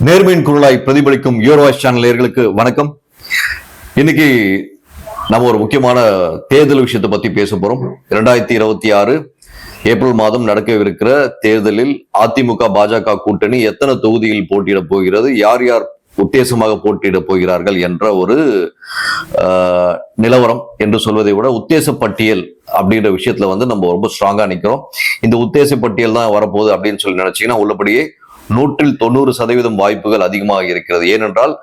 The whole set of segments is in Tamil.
நேர்மையின் குரலாய் பிரதிபலிக்கும் யோர் சேனல் நேர்களுக்கு வணக்கம். இன்னைக்கு நம்ம ஒரு முக்கியமான தேர்தல் விஷயத்தை பத்தி பேச போறோம். இரண்டாயிரத்தி இருபத்தி ஆறு ஏப்ரல் மாதம் நடக்கவிருக்கிற தேர்தலில் அதிமுக பாஜக கூட்டணி எத்தனை தொகுதியில் போட்டியிட போகிறது யார் யார் உத்தேசமாக போட்டியிட போகிறார்கள் என்ற ஒரு ஆஹ், நிலவரம் என்று சொல்வதை விட உத்தேச பட்டியல் அப்படின்ற விஷயத்துல வந்து நம்ம ரொம்ப ஸ்ட்ராங்கா நிக்கிறோம். இந்த உத்தேச பட்டியல் தான் வரப்போகுது அப்படின்னு சொல்லி நினைச்சீங்கன்னா உள்ளபடியே நூற்றில் தொண்ணூறு சதவீதம் வாய்ப்புகள் அதிகமாக இருக்கிறது. ஏனென்றால்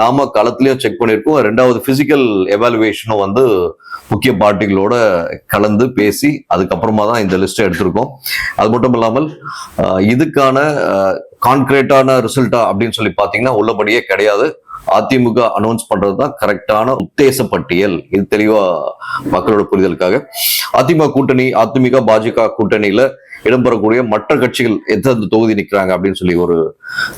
நாம களத்திலயும் செக் பண்ணியிருக்கோம். ரெண்டாவது பிசிக்கல் எவாலுவேஷனும் வந்து முக்கிய பார்ட்டிகளோட கலந்து பேசி அதுக்கப்புறமா தான் இந்த லிஸ்ட்டை எடுத்திருக்கோம். அது மட்டும் இல்லாமல் இதுக்கான கான்கிரீட்டான ரிசல்ட்டா அப்படின்னு சொல்லி பார்த்தீங்கன்னா உள்ளபடியே கிடையாது. அதிமுக அனௌன்ஸ் பண்றது தான் கரெக்டான உத்தேச பட்டியல் இது தெளிவா மக்களோட புரிதலுக்காக. அதிமுக கூட்டணி அதிமுக பாஜக கூட்டணியில இடம்பெறக்கூடிய மற்ற கட்சிகள் எந்தெந்த தொகுதி நிக்கிறாங்க அப்படின்னு சொல்லி ஒரு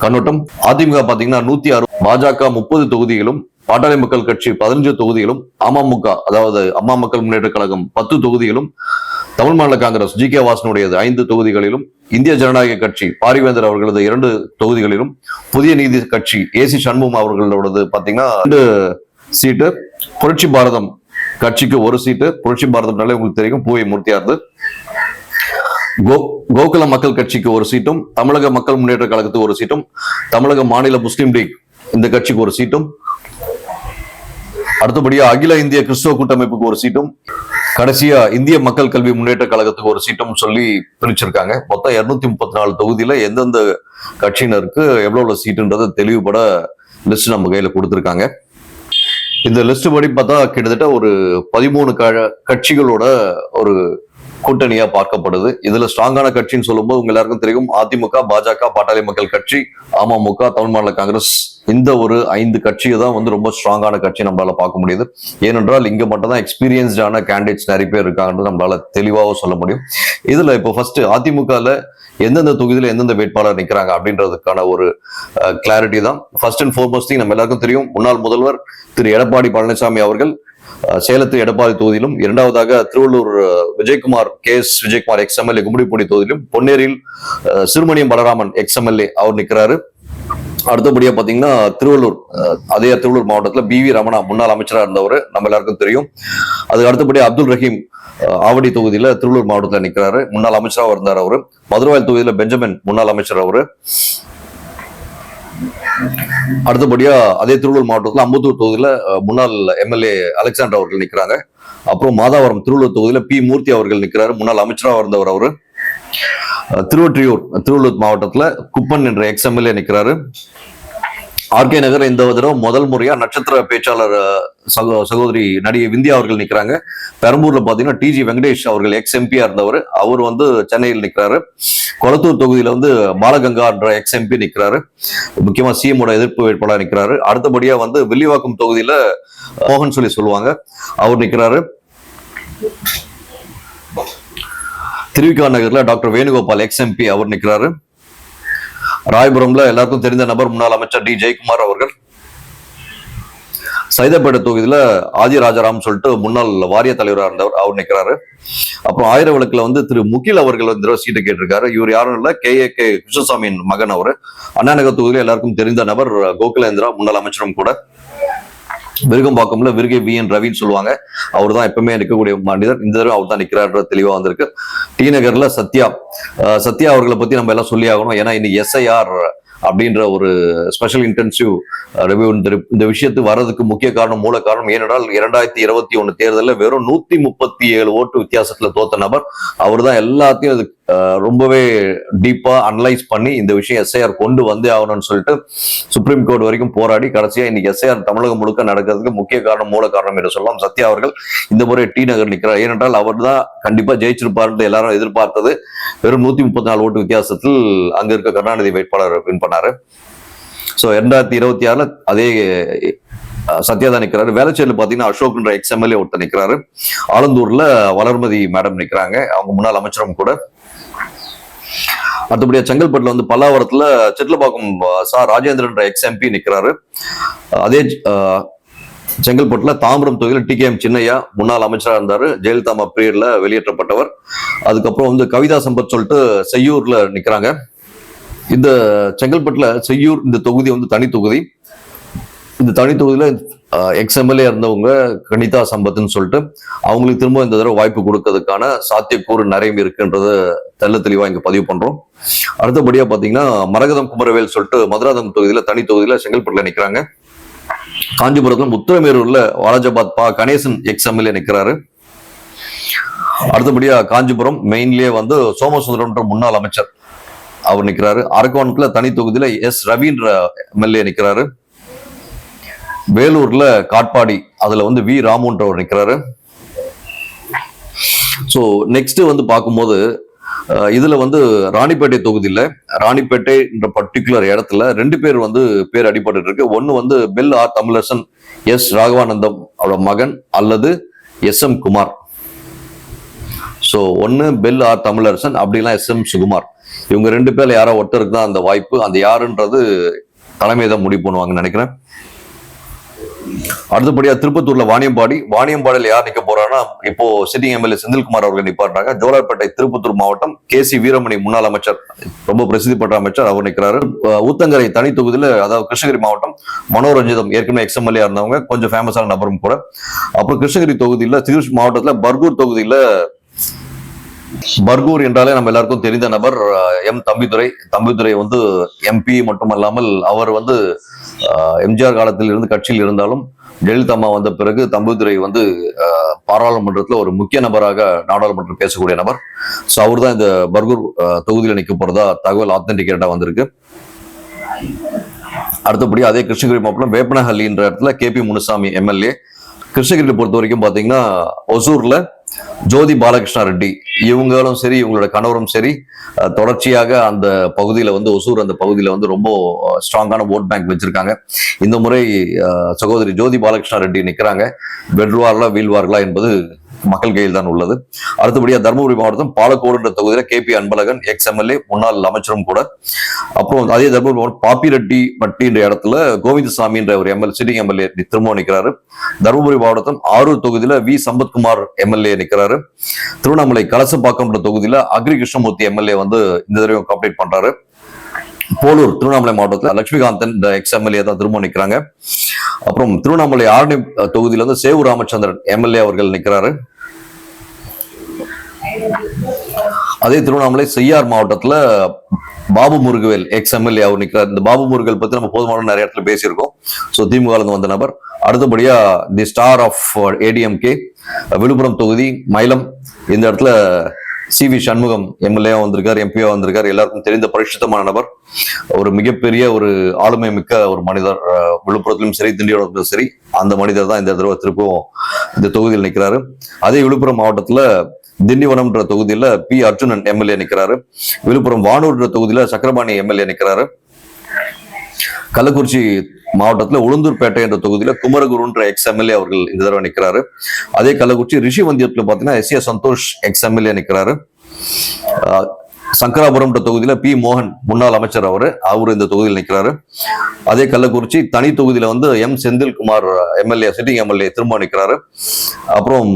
கண்ணோட்டம். அதிமுக பாத்தீங்கன்னா நூத்தி அறுபது பாஜக முப்பது தொகுதிகளும் பாட்டாளி மக்கள் கட்சி பதினஞ்சு தொகுதிகளும் அமமுக அதாவது அம்மா மக்கள் முன்னேற்ற கழகம் பத்து தொகுதிகளும் தமிழ் மாநில காங்கிரஸ் ஜி கே வாசனுடையது ஐந்து தொகுதிகளிலும் இந்திய ஜனநாயக கட்சி பாரிவேந்தர் அவர்களது இரண்டு தொகுதிகளிலும் புதிய நீதி கட்சி ஏ சி சண்முகம் அவர்களோடது பார்த்தீங்கன்னா ரெண்டு சீட்டு புரட்சி பாரதம் கட்சிக்கு ஒரு சீட்டு புரட்சி பாரதம்னாலே உங்களுக்கு தெரியும் பூவை மூர்த்தியார்து கோகுல மக்கள் கட்சிக்கு ஒரு சீட்டும் தமிழக மக்கள் முன்னேற்ற கழகத்துக்கு ஒரு சீட்டும் தமிழக மாநில முஸ்லீம் லீக் இந்த கட்சிக்கு ஒரு சீட்டும் அடுத்தபடியாக அகில இந்திய கிறிஸ்துவ கூட்டமைப்புக்கு ஒரு சீட்டும் கடைசியா இந்திய மக்கள் கல்வி முன்னேற்ற கழகத்துக்கு ஒரு சீட்டும் சொல்லி பிரிச்சிருக்காங்க. மொத்தம் இருநூத்தி முப்பத்தி நாலு தொகுதியில எந்தெந்த கட்சியினருக்கு எவ்வளவு சீட்டுன்றதை தெளிவுபட லிஸ்ட் நம்ம கையில கொடுத்துருக்காங்க. இந்த லிஸ்ட் படி பார்த்தா கிட்டத்தட்ட ஒரு பதிமூணு க- கட்சிகளோட ஒரு கூட்டணியா பார்க்கப்படுது. இதுல ஸ்ட்ராங்கான கட்சின்னு சொல்லும்போது உங்க எல்லாருக்கும் தெரியும். அதிமுக பாஜக பாட்டாளி மக்கள் கட்சி அமமுக தமிழ் மாநில காங்கிரஸ் இந்த ஒரு ஐந்து கட்சியை தான் வந்து ரொம்ப ஸ்ட்ராங்கான கட்சி நம்மளால பார்க்க முடியுது. ஏனென்றால் இங்க மட்டும் தான் எக்ஸ்பீரியன்ஸ்டான கேண்டிடேட்ஸ் நிறைய பேர் இருக்காங்கன்னு நம்மளால தெளிவாக சொல்ல முடியும். இதுல இப்போ ஃபர்ஸ்ட் அதிமுகல எந்தெந்த தொகுதியில எந்தெந்த வேட்பாளர் நிக்கிறாங்க அப்படின்றதுக்கான ஒரு கிளாரிட்டி தான். ஃபர்ஸ்ட் அண்ட் ஃபோர்மோஸ்ட் நம்ம எல்லாருக்கும் தெரியும். முன்னாள் முதல்வர் திரு எடப்பாடி பழனிசாமி அவர்கள் சேலத்து எடப்பாடி தொகுதியிலும் இரண்டாவதாக Tiruvallur Vijayakumar K S Vijayakumar ex MLA Gummidipoondi தொகுதியிலும் பொன்னேரியில் சிறுமணியம் பலராமன் எக்ஸ் எம்எல்ஏ அவர் நிக்கிறாரு. அடுத்தபடியா பாத்தீங்கன்னா திருவள்ளூர் அஹ், அதே திருவள்ளூர் மாவட்டத்துல பி வி ரமணா முன்னாள் அமைச்சரா இருந்தவர். நம்ம எல்லாருக்கும் தெரியும். அதுக்கு அடுத்தபடியா அப்துல் ரஹீம் ஆவடி தொகுதியில திருவள்ளூர் மாவட்டத்துல நிக்கிறாரு. முன்னாள் அமைச்சராக இருந்தார் அவரு. மதுரவாயல் தொகுதியில பெஞ்சமின் முன்னாள் அமைச்சர் அவரு. அடுத்தபடியா அதே திருவள்ளூர் மாவட்டத்துல அம்பத்தூர் தொகுதியில முன்னாள் எம்எல்ஏ அலெக்சாண்டர் அவர்கள் நிக்கிறாங்க. அப்புறம் மாதாவரம் திருவள்ளூர் தொகுதியில பி மூர்த்தி அவர்கள் நிக்கிறாரு. முன்னாள் அமைச்சராக இருந்தவர் அவரு. திருவொற்றியூர் திருவள்ளூர் மாவட்டத்துல குப்பன் என்ற எக்ஸ்எம்எல்ஏ நிற்கிறாரு ஆர்கே நகர் இந்த தடவை முதல் முறையா நட்சத்திர பேச்சாளர் சகோ சகோதரி நடிகை விந்தியா அவர்கள் நிக்கிறாங்க. பெரம்பூர்ல பாத்தீங்கன்னா டிஜி வெங்கடேஷ் அவர்கள் எக்ஸ் எம்பியா இருந்தவர். அவர் வந்து சென்னையில் நிக்கிறாரு. கொளத்தூர் தொகுதியில வந்து பாலகங்கா என்ற எக்ஸ் எம்பி நிக்கிறாரு. முக்கியமா சிஎமோட எதிர்ப்பு வேட்பாளர் நிக்கிறாரு. அடுத்தபடியா வந்து வில்லிவாக்கம் தொகுதியில மோகன் சொல்லி சொல்லுவாங்க. அவர் நிக்கிறாரு. திருவிக்கா நகரில் டாக்டர் வேணுகோபால் எக்ஸ்எம்பி அவர் நிக்கிறாரு. ராயபுரம்ல எல்லாருக்கும் தெரிந்த நபர் முன்னாள் அமைச்சர் டி ஜெயக்குமார் அவர்கள். சைதாப்பேட்டை தொகுதியில ஆதி ராஜாராம் சொல்லிட்டு முன்னாள் வாரிய தலைவராக இருந்தவர் அவர் நிக்கிறாரு. அப்புறம் ஆயிரம் விளக்கில் வந்து திரு முகில் அவர்கள் வந்து சீட்டை கேட்டிருக்காரு. இவர் யாரும் இல்லை கே ஏ கே கிருஷ்ணசாமியின் மகன் அவர். அண்ணாநகர் தொகுதியில எல்லாருக்கும் தெரிந்த நபர் கோகுலேந்திரா முன்னாள் அமைச்சரும் கூட. விருகம்பாக்கம்ல விருகை வி என் ரவின்னு சொல்லுவாங்க. அவர் தான் எப்பவுமே நிற்கக்கூடிய மனிதர். இந்த தடவை அவர் தான் நிற்கிறார் தெளிவா வந்திருக்கு. டி நகர்ல சத்யா. சத்யா அவர்களை பத்தி நம்ம எல்லாம் சொல்லி ஆகணும் ஏன்னா இன்னைக்கு எஸ்ஐஆர் அப்படின்ற ஒரு ஸ்பெஷல் இன்டென்சிவ் ரிவ்யூ இந்த விஷயத்து வர்றதுக்கு முக்கிய காரணம் மூல காரணம் ஏனென்றால் இரண்டாயிரத்தி இருபத்தி ஒண்ணு தேர்தலில் வெறும் நூத்தி முப்பத்தி ஏழு ஓட்டு வித்தியாசத்துல தோத்த நபர். அவர் தான் எல்லாத்தையும் அது uh, ரொம்பவே டீப்பா அனலைஸ் பண்ணி இந்த விஷயம் எஸ்ஐஆர் கொண்டு வந்தே ஆகணும்னு சொல்லிட்டு சுப்ரீம் கோர்ட் வரைக்கும் போராடி கடைசியா இன்னைக்கு எஸ்ஐஆர் தமிழகம் முழுக்க நடக்கிறதுக்கு முக்கிய காரணம் மூல காரணம் என்று சொல்லலாம். சத்யா அவர்கள் இந்த முறை டி நகர் நிற்கிறார். ஏனென்றால் அவர் தான் கண்டிப்பா ஜெயிச்சிருப்பார்னு எல்லாரும் எதிர்பார்த்தது. வெறும் நூத்தி முப்பத்தி நாலு ஓட்டு வித்தியாசத்தில் அங்க இருக்க கருணாநிதி வேட்பாளர் வின் பண்ணாரு. ஸோ ரெண்டாயிரத்தி இருபத்தி ஆறுல அதே சத்யா தான் நிக்கிறாரு. வேளச்சேரியில் பாத்தீங்கன்னா அசோக்ன்ற எக்ஸ் எம்எல்ஏ ஒருத்தர் நிக்கிறாரு. ஆலந்தூர்ல வளர்மதி மேடம் நிக்கிறாங்க. அவங்க முன்னாள் அமைச்சரும் கூட. அடுத்தபடியா செங்கல்பட்டுல வந்து பல்லாவரத்துல செட்டிலபாக்கம் சா. ராஜேந்திரன்ற எக்ஸ் எம்பி நிக்கிறாரு. அதே செங்கல்பட்டுல தாம்பரம் தொகுதியில் டி கே எம் சின்னையா முன்னாள் அமைச்சராக இருந்தாரு. ஜெயலலிதா பீரியட்ல வெளியேற்றப்பட்டவர். அதுக்கப்புறம் வந்து கவிதா சம்பத் சொல்லிட்டு செய்யூர்ல நிக்கிறாங்க. இந்த செங்கல்பட்டுல செய்யூர் இந்த தொகுதி வந்து தனி தொகுதி. இந்த தனி தொகுதியில எக்ஸ்எம்எல்ஏ இருந்தவங்க கணிதா சம்பத்துன்னு சொல்லிட்டு அவங்களுக்கு திரும்ப இந்த தடவை வாய்ப்பு கொடுக்கறதுக்கான சாத்தியக்கூறு நிறைய இருக்குன்றத தெல்ல தெளிவா இங்க பதிவு பண்றோம். அடுத்தபடியா பாத்தீங்கன்னா மரகதம் குமரவேல் சொல்லிட்டு மதுராதம் தொகுதியில தனி தொகுதியில செங்கல்பட்டுல நிக்கிறாங்க. காஞ்சிபுரத்துல முத்திரமேரூர்ல வாலாஜாபாத் பா கணேசன் எக்ஸ்எம்எல்ஏ நிக்கிறாரு. அடுத்தபடியா காஞ்சிபுரம் மெயின்லயே வந்து சோமசுந்தரம்ன்ற முன்னாள் அமைச்சர் அவர் நிற்கிறாரு அரக்கோணத்துல தனி தொகுதியில எஸ் ரவீன்ற எம்எல்ஏ நிற்கிறாரு வேலூர்ல காட்பாடி அதுல வந்து வி ராமுன்றவர் நிற்கிறாரு ஸோ நெக்ஸ்ட் வந்து பார்க்கும்போது இதுல வந்து ராணிப்பேட்டை தொகுதியில ராணிப்பேட்டைன்ற பர்டிகுலர் இடத்துல ரெண்டு பேர் வந்து பேர் அடிபட்டு இருக்கு. ஒன்னு வந்து bell R Tamilarasan S Raghavanandam அவரோட மகன் அல்லது எஸ் எம் குமார். ஸோ ஒன்னு பெல் ஆர் தமிழரசன் அப்படிலாம் எஸ் எம் சுகுமார். இவங்க ரெண்டு பேர்ல யாரோ ஒருத்தருக்கு தான் அந்த வாய்ப்பு அந்த யாருன்றது தலைமை தான் முடிவு பண்ணுவாங்கன்னு நினைக்கிறேன். அடுத்தபடியா திருப்பத்தூர்ல வாணியம்பாடி வாணியம்பாடியில் யார் நிக்க போறாங்கன்னா இப்போ சிட்டிங் எம்எல்ஏ செந்தில்குமார் அவர்கள் நிப்பாட்டாங்க ஜோலார்பேட்டை திருப்பத்தூர் மாவட்டம் கே சி வீரமணி முன்னாள் அமைச்சர் ரொம்ப பிரசித்தி பெற்ற அமைச்சர் அவர் நிற்கிறாரு அஹ் ஊத்தங்கரை தனி தொகுதியில் அதாவது கிருஷ்ணகிரி மாவட்டம் மனோரஞ்சிதம் ஏற்கனவே எக்ஸ்எம்எல்ஏ இருந்தவங்க கொஞ்சம் ஃபேமஸான நபரும் கூட. அப்புறம் கிருஷ்ணகிரி தொகுதியில் திருச்சி மாவட்டத்துல பர்கூர் தொகுதியில பர்கூர் என்றாலே நம்ம எல்லாருக்கும் தெரிந்த நபர் எம். தம்பிதுரை. தம்பிதுரை வந்து எம்பி மட்டுமல்லாமல் அவர் வந்து எம்ஜிஆர் காலத்தில் இருந்து கட்சியில் இருந்தாலும் ஜெயலலிதா அம்மா வந்த பிறகு தம்பிதுரை வந்து பாராளுமன்றத்தில் ஒரு முக்கிய நபராக நாடாளுமன்றம் பேசக்கூடிய நபர். ஸோ அவர் தான் இந்த பர்கூர் தொகுதியில் நிற்க போறதா தகவல் ஆத்தென்டிகேட்டா வந்திருக்கு. அடுத்தபடி அதே கிருஷ்ணகிரி மாவட்டம் வேப்பனஹள்ளின்ற இடத்துல கே. பி. முனுசாமி எம்எல்ஏ. கிருஷ்ணகிரியை பொறுத்த வரைக்கும் பார்த்தீங்கன்னா ஒசூரில் ஜோதி பாலகிருஷ்ணா ரெட்டி. இவங்களும் சரி இவங்களோட கணவரும் சரி தொடர்ச்சியாக அந்த பகுதியில வந்து ஒசூர் அந்த பகுதியில வந்து ரொம்ப ஸ்ட்ராங்கான ஓட் பேங்க் வச்சிருக்காங்க. இந்த முறை அஹ், சகோதரி ஜோதி பாலகிருஷ்ணா ரெட்டி நிக்கிறாங்க. வெல்வார்களா வீழ்வார்களா என்பது மக்கள் கையில் தான் உள்ளது. அடுத்தபடியா தருமபுரி மாவட்டம் பாலக்கோடுன்ற தொகுதியில் K P Anbalagan ex MLA முன்னாள் அமைச்சரும் கூட. அப்புறம் அதே தருமபுரி மாவட்டம் பாப்பிரெட்டி பட்டின்ற இடத்துல கோவிந்தசாமின்ற ஒரு எம்எல் சிட்டிங் எம்எல்ஏ திரும்ப நிற்கிறாரு தருமபுரி மாவட்டம் ஆரூர் தொகுதியில வி. சம்பத்குமார் எம்எல்ஏ நிற்கிறாரு திருவண்ணாமலை கலசப்பாக்கம்ன்ற தொகுதியில அக்ரி கிருஷ்ணமூர்த்தி எம்எல்ஏ வந்து இந்த தடவை காம்பீட் பண்றாரு. போலூர் திருவண்ணாமலை மாவட்டத்தில் லட்சுமிகாந்தன் இந்த எக்ஸ் எம்எல்ஏ தான் திரும்ப நிக்கிறாங்க. அப்புறம் திருவண்ணாமலை ஆரணி தொகுதியில வந்து சேவு ராமச்சந்திரன் எம்எல்ஏ அவர்கள் நிற்கிறாரு அதே திருவண்ணாமலை செய்யார் மாவட்டத்தில் பாபு முருகவேல் எக்ஸ் எம்எல்ஏ அவர் நிற்கிறார் இந்த பாபு முருகல் பற்றி நம்ம போதுமான நிறைய இடத்துல பேசியிருக்கோம். ஸோ திமுகலேருந்து வந்த நபர். அடுத்தபடியா the star of ADMK Viluppuram தொகுதி மயிலம். இந்த இடத்துல சி வி சண்முகம் எம்எல்ஏ வந்திருக்கார் எம்பியா வந்திருக்கார். எல்லாருக்கும் தெரிந்த பரிசுத்தமான நபர். ஒரு மிகப்பெரிய ஒரு ஆளுமை மிக்க ஒரு மனிதர். விழுப்புரத்திலும் சரி திண்டிவனத்திலும் சரி அந்த மனிதர் தான் இந்த தடவை திருப்பவும் இந்த தொகுதியில் நிற்கிறாரு அதே விழுப்புரம் மாவட்டத்தில் திண்டிவனம்ன்ற தொகுதியில பி அர்ஜுனன் எம்எல்ஏ நிற்கிறாரு விழுப்புரம் வானூர்ன்ற தொகுதியில சக்கரபாணி எம்எல்ஏ நிற்கிறாரு கள்ளக்குறிச்சி மாவட்டத்துல உளுந்தூர்பேட்டை என்ற தொகுதியில குமரகுருன்ற எக்ஸ் எம்எல்ஏ அவர்கள் இந்த தடவை நிற்கிறாரு அதே கள்ளக்குறிச்சி ரிஷிவந்தியத்துல பாத்தீங்கன்னா S A Santhosh ex MLA நிற்கிறாரு ஆஹ் சங்கராபுரம்ன்ற தொகுதியில பி மோகன் முன்னாள் அமைச்சர் அவர் அவரு இந்த தொகுதியில் நிற்கிறாரு அதே கள்ளக்குறிச்சி தனி தொகுதியில வந்து M Senthilkumar MLA sitting MLA திரும்ப நிற்கிறாரு அப்புறம்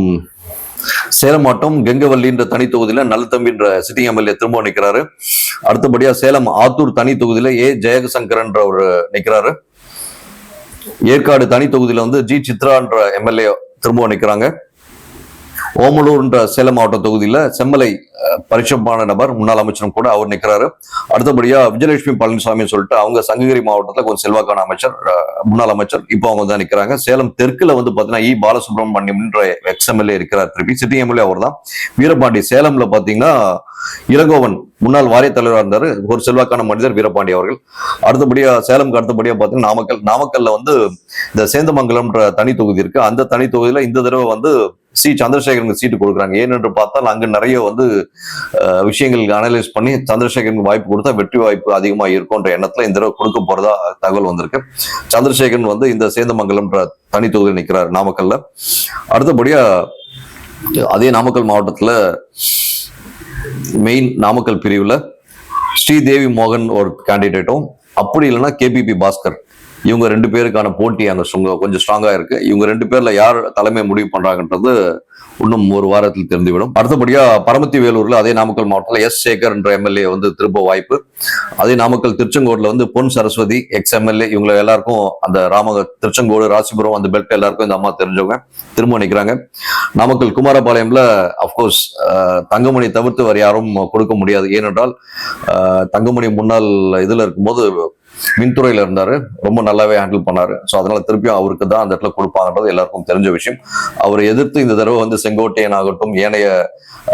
சேலம் மாவட்டம் கெங்கவல்லின்ற தனி தொகுதியில நல்லதம்பின்ற சிட்டிங் எம்எல்ஏ திரும்ப நிக்கிறாரு. அடுத்தபடியா சேலம் ஆத்தூர் தனி தொகுதியில் ஏ. ஜெயசங்கரன்ற ஒரு நிக்கிறாரு. ஏற்காடு தனி தொகுதியில் வந்து ஜி. சித்ரான்ற எம்எல்ஏ திரும்ப நிக்கிறாங்க. ஓமலூர்ன்ற சேலம் மாவட்ட தொகுதியில் செம்மலை அஹ், நபர் முன்னாள் அமைச்சரும் கூட அவர் நிற்கிறாரு அடுத்தபடியா விஜயலட்சுமி பழனிசாமி சொல்லிட்டு அவங்க சங்ககிரி மாவட்டத்தில் கொஞ்சம் செல்வாக்கான அமைச்சர் முன்னாள் அமைச்சர். இப்போ அவங்க தான் நிற்கிறாங்க சேலம் தெற்குல வந்து பாத்தீங்கன்னா இ. பாலசுப்ரமணியம்ன்ற எக்ஸ் எம்எல்ஏ இருக்கிறார் திருப்பி. சிட்டி எம்எல்ஏ அவர் தான் வீரபாண்டி சேலம்ல பாத்தீங்கன்னா இளங்கோவன் முன்னாள் வாரிய தலைவராக இருந்தார். ஒரு செல்வாக்கான மனிதர் வீரபாண்டி அவர்கள். அடுத்தபடியா சேலம்க்கு அடுத்தபடியா பார்த்தீங்கன்னா நாமக்கல். நாமக்கல்ல வந்து இந்த சேந்தமங்கலம்ன்ற தனி தொகுதி இருக்கு. அந்த தனி தொகுதியில இந்த தடவை வந்து சி. சந்திரசேகரனுக்கு சீட்டு கொடுக்குறாங்க. ஏனென்று பார்த்தால் அங்க நிறைய வந்து விஷயங்கள் அனலைஸ் பண்ணி சந்திரசேகரனுக்கு வாய்ப்பு கொடுத்தா வெற்றி வாய்ப்பு அதிகமா இருக்கும்ன்ற எண்ணத்துல இந்த தடவை கொடுக்க போறதா தகவல் வந்திருக்கு. சந்திரசேகரன் வந்து இந்த சேந்தமங்கலம்ன்ற தனி தொகுதியில் நிற்கிறார் நாமக்கல்ல. அடுத்தபடியா அதே நாமக்கல் மாவட்டத்துல மெயின் நாமக்கல் பிரிவுல ஸ்ரீதேவி மோகன் ஒரு கேண்டிடேட்டும் அப்படி இல்லைன்னா கேபிபி பாஸ்கர் இவங்க ரெண்டு பேருக்கான போட்டி அங்கே சுங்க- கொஞ்சம் ஸ்ட்ராங்கா இருக்கு. இவங்க ரெண்டு பேர்ல யார் தலைமை முடிவு பண்றாங்கன்றது இன்னும் ஒரு வாரத்தில் தெரிந்துவிடும் அடுத்தபடியா பரமத்தி வேலூர்ல அதே நாமக்கல் மாவட்டத்தில் எஸ் சேகர் என்ற எம்எல்ஏ வந்து திரும்ப வாய்ப்பு. அதே நாமக்கல் திருச்செங்கோடுல வந்து பொன் சரஸ்வதி எக்ஸ் எம்எல்ஏ இவங்க எல்லாருக்கும் அந்த ராம திருச்செங்கோடு ராசிபுரம் அந்த பெல்ட் எல்லாருக்கும் இந்த அம்மா தெரிஞ்சவங்க திரும்ப நிற்கிறாங்க நாமக்கல் குமாரபாளையம்ல அப்கோர்ஸ் தங்கமணி தவிர்த்து வேறு யாரும் கொடுக்க முடியாது. ஏனென்றால் தங்கமணி முன்னாள் இதுல இருக்கும்போது மின்துறையில் இருந்தாரு. ரொம்ப நல்லாவே ஹேண்டில் பண்ணாரு. ஸோ அதனால திருப்பியும் அவருக்கு தான் அந்த இடத்துல கொடுப்பாங்கன்றது எல்லாருக்கும் தெரிஞ்ச விஷயம். அவரை எதிர்த்து இந்த தடவை வந்து செங்கோட்டையன் ஆகட்டும் ஏனைய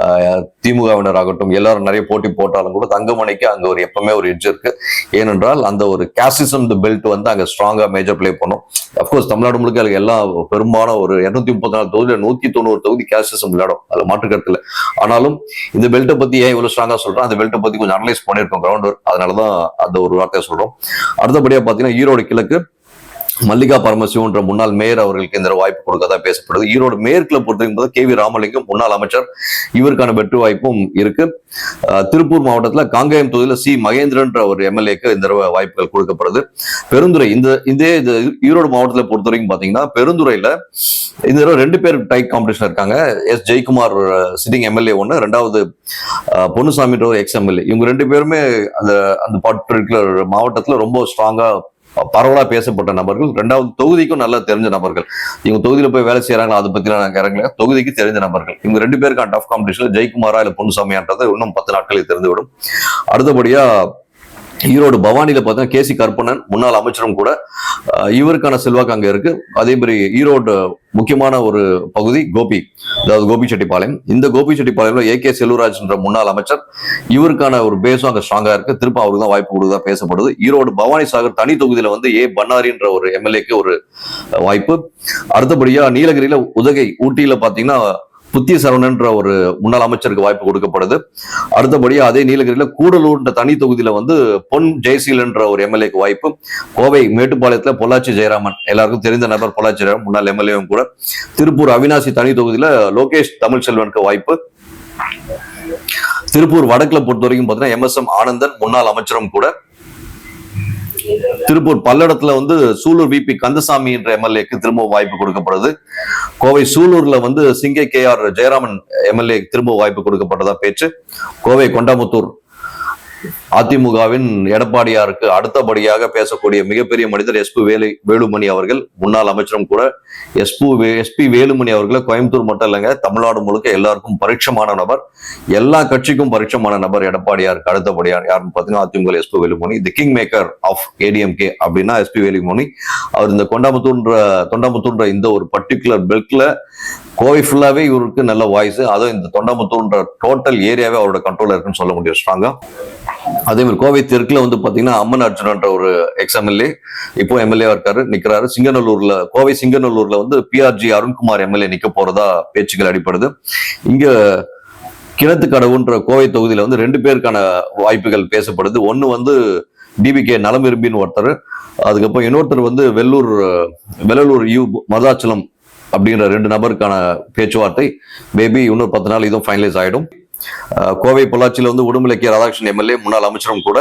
அஹ், திமுகவினர் ஆகட்டும் எல்லாரும் நிறைய போட்டி போட்டாலும் கூட தங்கமணிக்கு அங்க ஒரு எப்பவுமே ஒரு எட்ஜ் இருக்கு. ஏனென்றால் அந்த ஒரு கேசிசம் பெல்ட் வந்து அங்க ஸ்ட்ராங்கா மேஜர் பிளே பண்ணும். அஃப்கோர்ஸ் தமிழ்நாடு முழுக்க அதுக்கு எல்லா பெரும்பாலான ஒரு இருநூத்தி முப்பத்தி நாலு தொகுதியில் நூத்தி தொண்ணூறு தொகுதி கேசிசம் விளையாடும். அது மாற்று ஆனாலும் இந்த பெல்ட்டை பத்தி ஏன் இவ்வளவு ஸ்ட்ராங்கா சொல்றேன் அந்த பெல்ட்டை பத்தி கொஞ்சம் அனலைஸ் பண்ணியிருக்கோம் கிரவுண்ட் அதனாலதான் அந்த ஒரு வார்த்தையை சொல்றோம். அடுத்தபடியா பாத்தீங்கன்னா ஈரோடு கிழக்கு மல்லிகா பரமசிவன்ற முன்னாள் மேயர் அவர்களுக்கு இந்த வாய்ப்பு கொடுக்கதா பேசப்படுது. ஈரோடு மேற்குல பொறுத்திருக்கும் கே வி ராமலிங்கம் முன்னாள் அமைச்சர். இவருக்கான வெற்றி வாய்ப்பும் இருக்கு. அஹ் திருப்பூர் மாவட்டத்துல காங்கேயம் தொகுதியில் சி. மகேந்திரன்ற ஒரு எம்எல்ஏக்கு இந்த வாய்ப்புகள் கொடுக்கப்படுது. பெருந்துறை இந்த இதே இது ஈரோடு மாவட்டத்தில் பொறுத்த வரைக்கும் பாத்தீங்கன்னா பெருந்துறையில இந்த தடவை ரெண்டு பேர் டைப் காம்படிஷன் இருக்காங்க. எஸ். ஜெயக்குமார் சிட்டிங் எம்எல்ஏ ஒன்று ரெண்டாவது பொன்னுசாமின்ற ஒரு எக்ஸ் எம்எல்ஏ இவங்க ரெண்டு பேருமே அந்த அந்த பர்டிகுலர் மாவட்டத்துல ரொம்ப ஸ்ட்ராங்கா பரவலா பேசப்பட்ட நபர்கள். ரெண்டாவது தொகுதிக்கும் நல்லா தெரிஞ்ச நபர்கள். இவங்க தொகுதியில் போய் வேலை செய்கிறாங்களா அதை பத்தி நாங்க இறங்கல தொகுதிக்கு தெரிஞ்ச நபர்கள். இவங்க ரெண்டு பேருக்கான டஃப் காம்படிஷனில் ஜெயக்குமாரா இல்ல பொன்னுசாமியான்றது இன்னும் பத்து நாட்களில் தெரிந்துவிடும். அடுத்தபடியா ஈரோடு பவானியில பார்த்தா கேசி கருப்பணன் முன்னாள் அமைச்சரும் கூட இவருக்கான செல்வாக்கு அங்க இருக்கு. அதே மாதிரி ஈரோடு முக்கியமான ஒரு பகுதி கோபி அதாவது கோபிச்செட்டிப்பாளையம். இந்த கோபிச்செட்டிப்பாளையம்ல ஏ கே செல்வராஜ் என்ற முன்னாள் அமைச்சர் இவருக்கான ஒரு பேஸும் அங்கே ஸ்ட்ராங்கா இருக்கு. திரும்ப அவருக்கு தான் வாய்ப்பு கொடுத்ததா பேசப்படுது. ஈரோடு பவானி சாகர் தனி தொகுதியில வந்து ஏ பன்னாரின்ற ஒரு எம்எல்ஏக்கு ஒரு வாய்ப்பு. அடுத்தபடியா நீலகிரியில உதகை ஊட்டியில பாத்தீங்கன்னா புத்திய சரவணன்ற ஒரு முன்னாள் அமைச்சருக்கு வாய்ப்பு கொடுக்கப்படுது. அடுத்தபடியா அதே நீலகிரியில கூடலூர்ன்ற தனி தொகுதியில வந்து பொன் ஜெயசீலன்ற ஒரு எம்எல்ஏக்கு வாய்ப்பு. கோவை மேட்டுப்பாளையத்துல பொள்ளாச்சி ஜெயராமன். எல்லாருக்கும் தெரிந்த நபர் பொள்ளாச்சி ஜெயராமன் முன்னாள் எம்எல்ஏவும் கூட. திருப்பூர் அவினாசி தனி தொகுதியில லோகேஷ் தமிழ்ச்செல்வனுக்கு வாய்ப்பு. திருப்பூர் வடக்குல பொறுத்த வரைக்கும் பாத்தீங்கன்னா எம்எஸ்எம் ஆனந்தன் முன்னாள் அமைச்சரும் கூட. திருப்பூர் பல்லடத்துல வந்து சூலூர் விபி கந்தசாமி என்ற எம்எல்ஏக்கு திரும்ப வாய்ப்பு கொடுக்கப்படுது. கோவை சூலூர்ல வந்து சிங்கை கே ஆர் ஜெயராமன் எம்எல்ஏ திரும்ப வாய்ப்பு கொடுக்கப்பட்டதா பேச்சு. கோவை கொண்டாமுத்தூர் அதிமுகவின் எடப்பாடியாருக்கு அடுத்தபடியாக பேசக்கூடிய மிகப்பெரிய மனிதர் எஸ்பி வேலு வேலுமணி அவர்கள் முன்னாள் அமைச்சரும் கூட. எஸ்பு எஸ்பி வேலுமணி அவர்களை கோயம்புத்தூர் மட்டும் இல்லைங்க தமிழ்நாடு முழுக்க எல்லாருக்கும் பரிட்சமான நபர் எல்லா கட்சிக்கும் பரிட்சமான நபர் எடப்பாடியாருக்கு அடுத்தபடியார் யாருன்னு பார்த்தீங்கன்னா AIADMK S P Velumani the king maker of ADMK அப்படின்னா எஸ்பி வேலுமணி. அவர் இந்த கொண்டாமுத்தூர்ன்ற தொண்டாமுத்தூர்ன்ற இந்த ஒரு பர்டிகுலர் பெல்ட்ல கோவை ஃபுல்லாகவே இவருக்கு நல்ல வாய்ஸ் அதுவும் இந்த தொண்டாமுத்தூர்ன்ற டோட்டல் ஏரியாவே அவரோட கண்ட்ரோல்ல இருக்குன்னு சொல்ல முடியும் ஸ்ட்ராங்காக அதே மாதிரி கோவை தெற்குல வந்து பாத்தீங்கன்னா அம்மன் அர்ஜுனன்ற ஒரு எக்ஸ் எம்எல்ஏ இப்போ எம்எல்ஏ இருக்காரு நிக்கிறாரு. சிங்கநல்லூர்ல கோவை சிங்கநல்லூர்ல வந்து பிஆர்ஜி அருண்குமார் எம்எல்ஏ நிக்க போறதா பேச்சுக்கள் அடிப்படுது இங்க கிணத்து கடவுன்ற கோவை தொகுதியில வந்து ரெண்டு பேருக்கான வாய்ப்புகள் பேசப்படுது. ஒன்னு வந்து டிபிகே நலம் விரும்பின்னு ஒருத்தர். அதுக்கப்புறம் இன்னொருத்தர் வந்து வெள்ளூர் வெள்ளலூர் யூ மருதாச்சலம் அப்படின்ற ரெண்டு நபருக்கான பேச்சுவார்த்தை. மேபி இன்னொரு பத்து நாள் இதுவும் ஃபைனலைஸ் ஆயிடும். கோவை பொள்ளாச்சியில் வந்து உடுமலை ராதாகிருஷ்ணன் எம்எல்ஏ முன்னாள் அமைச்சரும் கூட.